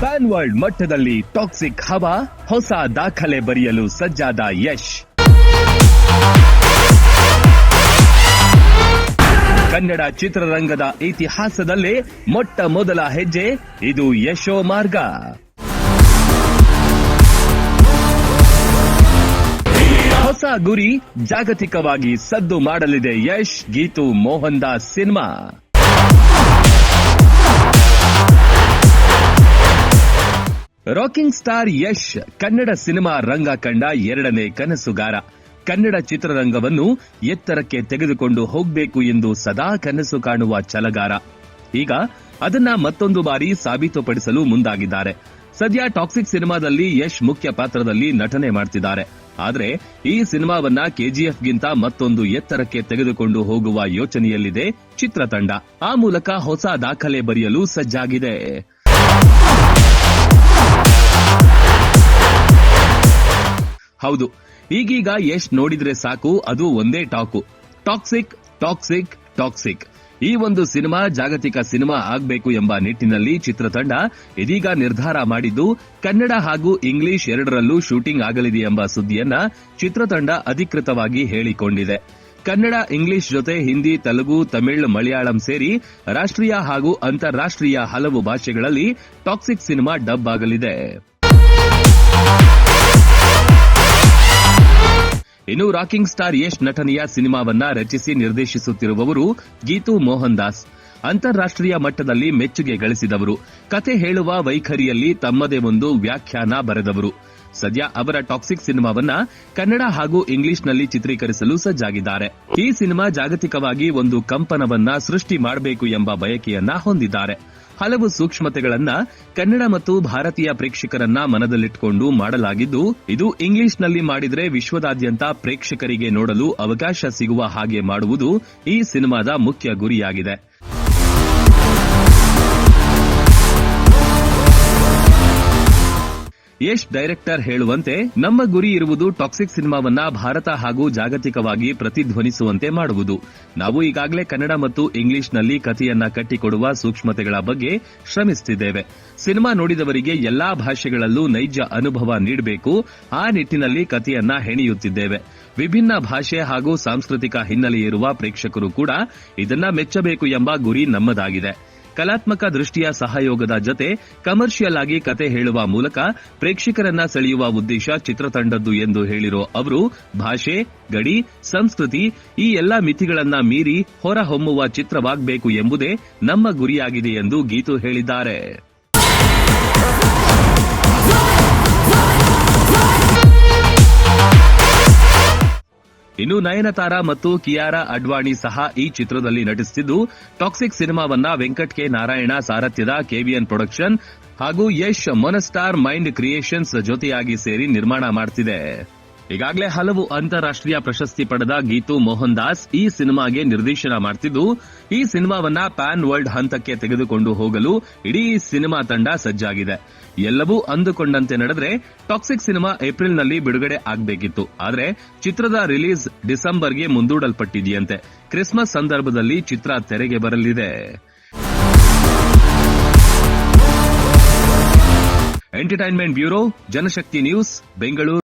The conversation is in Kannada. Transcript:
ಪ್ಯಾನ್ ವರ್ಲ್ಡ್ ಮಟ್ಟದಲ್ಲಿ ಟಾಕ್ಸಿಕ್ ಹವಾ ಹೊಸ ದಾಖಲೆ ಬರೆಯಲು ಸಜ್ಜಾದ ಯಶ್. ಕನ್ನಡ ಚಿತ್ರರಂಗದ ಇತಿಹಾಸದಲ್ಲೇ ಮೊಟ್ಟ ಮೊದಲ ಹೆಜ್ಜೆ ಇದು ಯಶೋ ಮಾರ್ಗ. ಹೊಸ ಗುರಿ ಜಾಗತಿಕವಾಗಿ ಸದ್ದು ಮಾಡಲಿದೆ Yash Geetu Mohan Das cinema. Rocking star Yash Kannada cinema ರಂಗ ಕಂಡ ಎರಡನೇ ಕನಸುಗಾರ. ಕನ್ನಡ ಚಿತ್ರರಂಗವನ್ನು ಎತ್ತರಕ್ಕೆ ತೆಗೆದುಕೊಂಡು ಹೋಗಬೇಕು ಎಂದು ಸದಾ ಕನಸು ಕಾಣುವ ಛಲಗಾರ. ಈಗ ಅದನ್ನ ಮತ್ತೊಂದು ಬಾರಿ ಸಾಬೀತುಪಡಿಸಲು ಮುಂದಾಗಿದ್ದಾರೆ. ಸದ್ಯ ಟಾಕ್ಸಿಕ್ ಸಿನಿಮಾದಲ್ಲಿ ಯಶ್ ಮುಖ್ಯ ಪಾತ್ರದಲ್ಲಿ ನಟನೆ ಮಾಡ್ತಿದ್ದಾರೆ. ಆದರೆ ಈ ಸಿನಿಮಾವನ್ನ ಕೆಜಿಎಫ್ಗಿಂತ ಮತ್ತೊಂದು ಎತ್ತರಕ್ಕೆ ತೆಗೆದುಕೊಂಡು ಹೋಗುವ ಯೋಚನೆಯಲ್ಲಿದೆ ಚಿತ್ರತಂಡ. ಆ ಮೂಲಕ ಹೊಸ ದಾಖಲೆ ಬರೆಯಲು ಸಜ್ಜಾಗಿದೆ. ಹೌದು. ಈಗೀಗ ಯಶ್ ನೋಡಿದ್ರೆ ಸಾಕು, ಅದು ಒಂದೇ ಟಾಕು. Toxic toxic toxic. ಈ ಒಂದು ಸಿನಿಮಾ ಜಾಗತಿಕ ಸಿನಿಮಾ ಆಗಬೇಕು ಎಂಬ ನಿಟ್ಟಿನಲ್ಲಿ ಚಿತ್ರತಂಡ ಇದೀಗ ನಿರ್ಧಾರ ಮಾಡಿದ್ದು, ಕನ್ನಡ ಹಾಗೂ ಇಂಗ್ಲಿಷ್ ಎರಡರಲ್ಲೂ ಶೂಟಿಂಗ್ ಆಗಲಿದೆ ಎಂಬ ಸುದ್ದಿಯನ್ನ ಚಿತ್ರತಂಡ ಅಧಿಕೃತವಾಗಿ ಹೇಳಿಕೊಂಡಿದೆ. ಕನ್ನಡ, ಇಂಗ್ಲಿಷ್ ಜೊತೆ ಹಿಂದಿ, ತೆಲುಗು, ತಮಿಳ್, ಮಲಯಾಳಂ ಸೇರಿ ರಾಷ್ಟ್ರೀಯ ಹಾಗೂ ಅಂತಾರಾಷ್ಟ್ರೀಯ ಹಲವು ಭಾಷೆಗಳಲ್ಲಿ ಟಾಕ್ಸಿಕ್ ಸಿನಿಮಾ ಡಬ್ ಆಗಲಿದೆ. ಇನ್ನು ರಾಕಿಂಗ್ ಸ್ಟಾರ್ ಯಶ್ ನಟನೆಯ ಸಿನಿಮಾವನ್ನ ರಚಿಸಿ ನಿರ್ದೇಶಿಸುತ್ತಿರುವವರು ಗೀತು ಮೋಹನ್ ದಾಸ್ ಅಂತಾರಾಷ್ಟ್ರೀಯ ಮಟ್ಟದಲ್ಲಿ ಮೆಚ್ಚುಗೆ ಗಳಿಸಿದವರು. ಕತೆ ಹೇಳುವ ವೈಖರಿಯಲ್ಲಿ ತಮ್ಮದೇ ಒಂದು ವ್ಯಾಖ್ಯಾನ ಬರೆದವರು. ಸದ್ಯ ಅವರ ಟಾಕ್ಸಿಕ್ ಸಿನಿಮಾವನ್ನ ಕನ್ನಡ ಹಾಗೂ ಇಂಗ್ಲಿಷ್ನಲ್ಲಿ ಚಿತ್ರೀಕರಿಸಲು ಸಜ್ಜಾಗಿದ್ದಾರೆ. ಈ ಸಿನಿಮಾ ಜಾಗತಿಕವಾಗಿ ಒಂದು ಕಂಪನವನ್ನ ಸೃಷ್ಟಿ ಮಾಡಬೇಕು ಎಂಬ ಬಯಕೆಯನ್ನ ಹೊಂದಿದ್ದಾರೆ. ಹಲವು ಸೂಕ್ಷ್ಮತೆಗಳನ್ನ ಕನ್ನಡ ಮತ್ತು ಭಾರತೀಯ ಪ್ರೇಕ್ಷಕರನ್ನ ಮನದಲ್ಲಿಟ್ಟುಕೊಂಡು ಮಾಡಲಾಗಿದ್ದು, ಇದು ಇಂಗ್ಲಿಷ್ನಲ್ಲಿ ಮಾಡಿದರೆ ವಿಶ್ವದಾದ್ಯಂತ ಪ್ರೇಕ್ಷಕರಿಗೆ ನೋಡಲು ಅವಕಾಶ ಸಿಗುವ ಹಾಗೆ ಮಾಡುವುದು ಈ ಸಿನಿಮಾದ ಮುಖ್ಯ ಗುರಿಯಾಗಿದೆ. ಯಶ್ ಡೈರೆಕ್ಟರ್ ಹೇಳುವಂತೆ, ನಮ್ಮ ಗುರಿ ಇರುವುದು ಟಾಕ್ಸಿಕ್ ಸಿನಿಮಾವನ್ನ ಭಾರತ ಹಾಗೂ ಜಾಗತಿಕವಾಗಿ ಪ್ರತಿಧ್ವನಿಸುವಂತೆ ಮಾಡುವುದು. ನಾವು ಈಗಾಗಲೇ ಕನ್ನಡ ಮತ್ತು ಇಂಗ್ಲಿಷ್ನಲ್ಲಿ ಕಥೆಯನ್ನ ಕಟ್ಟಿಕೊಡುವ ಸೂಕ್ಷ್ಮತೆಗಳ ಬಗ್ಗೆ ಶ್ರಮಿಸುತ್ತಿದ್ದೇವೆ ಸಿನಿಮಾ ನೋಡಿದವರಿಗೆ ಎಲ್ಲಾ ಭಾಷೆಗಳಲ್ಲೂ ನೈಜ ಅನುಭವ ನೀಡಬೇಕು. ಆ ನಿಟ್ಟಿನಲ್ಲಿ ಕಥೆಯನ್ನ ಹೆಣೆಯುತ್ತಿದ್ದೇವೆ. ವಿಭಿನ್ನ ಭಾಷೆ ಹಾಗೂ ಸಾಂಸ್ಕೃತಿಕ ಹಿನ್ನೆಲೆಯಿರುವ ಪ್ರೇಕ್ಷಕರು ಕೂಡ ಇದನ್ನ ಮೆಚ್ಚಬೇಕು ಎಂಬ ಗುರಿ ನಮ್ಮದಾಗಿದೆ. ಕಲಾತ್ಮಕ ದೃಷ್ಟಿಯ ಸಹಯೋಗದ ಜತೆ ಕಮರ್ಷಿಯಲ್ ಆಗಿ ಕತೆ ಹೇಳುವ ಮೂಲಕ ಪ್ರೇಕ್ಷಕರನ್ನ ಸೆಳೆಯುವ ಉದ್ದೇಶ ಚಿತ್ರತಂಡದ್ದು ಎಂದು ಹೇಳಿರೋ ಅವರು, ಭಾಷೆ, ಗಡಿ, ಸಂಸ್ಕೃತಿ ಈ ಎಲ್ಲಾ ಮಿತಿಗಳನ್ನ ಮೀರಿ ಹೊರಹೊಮ್ಮುವ ಚಿತ್ರವಾಗಬೇಕು ಎಂಬುದೇ ನಮ್ಮ ಗುರಿಯಾಗಿದೆ ಎಂದು ಗೀತು ಹೇಳಿದ್ದಾರೆ. ಇನ್ನು ನಯನತಾರ ಮತ್ತು ಕಿಯಾರಾ ಅಡ್ವಾಣಿ ಸಹ ಈ ಚಿತ್ರದಲ್ಲಿ ನಟಿಸುತ್ತಿದ್ದು ಟಾಕ್ಸಿಕ್ ಸಿನಿಮಾವನ್ನ ವೆಂಕಟ್ ಕೆ. ನಾರಾಯಣ, ಸಾರಥ್ಯದ ಕೆವಿಎನ್ ಪ್ರೊಡಕ್ಷನ್ ಹಾಗೂ ಯಶ್ ಮೊನಸ್ಟಾರ್ ಮೈಂಡ್ ಕ್ರಿಯೇಷನ್ಸ್ ಜೊತೆಯಾಗಿ ಸೇರಿ ನಿರ್ಮಾಣ ಮಾಡ್ತಿದೆ. ಈಗಾಗಲೇ ಹಲವು ಅಂತಾರಾಷ್ಟ್ರೀಯ ಪ್ರಶಸ್ತಿ ಪಡೆದ ಗೀತು ಮೋಹನ್ ದಾಸ್ ಈ ಸಿನಿಮಾಗೆ ನಿರ್ದೇಶನ ಮಾಡ್ತಿದ್ದು, ಈ ಸಿನಿಮಾವನ್ನ ಪ್ಯಾನ್ ವರ್ಲ್ಡ್ ಹಂತಕ್ಕೆ ತೆಗೆದುಕೊಂಡು ಹೋಗಲು ಇಡೀ ಸಿನಿಮಾ ತಂಡ ಸಜ್ಜಾಗಿದೆ. ಎಲ್ಲವೂ ಅಂದುಕೊಂಡಂತೆ ನಡೆದ್ರೆ ಟಾಕ್ಸಿಕ್ ಸಿನಿಮಾ ಏಪ್ರಿಲ್ನಲ್ಲಿ ಬಿಡುಗಡೆ ಆಗಬೇಕಿತ್ತು. ಆದರೆ ಚಿತ್ರದ ರಿಲೀಸ್ ಡಿಸೆಂಬರ್ಗೆ ಮುಂದೂಡಲ್ಪಟ್ಟಿದೆಯಂತೆ. ಕ್ರಿಸ್ಮಸ್ ಸಂದರ್ಭದಲ್ಲಿ ಚಿತ್ರ ತೆರೆಗೆ ಬರಲಿದೆ. Entertainment bureau, Janashakti news, Bengaluru.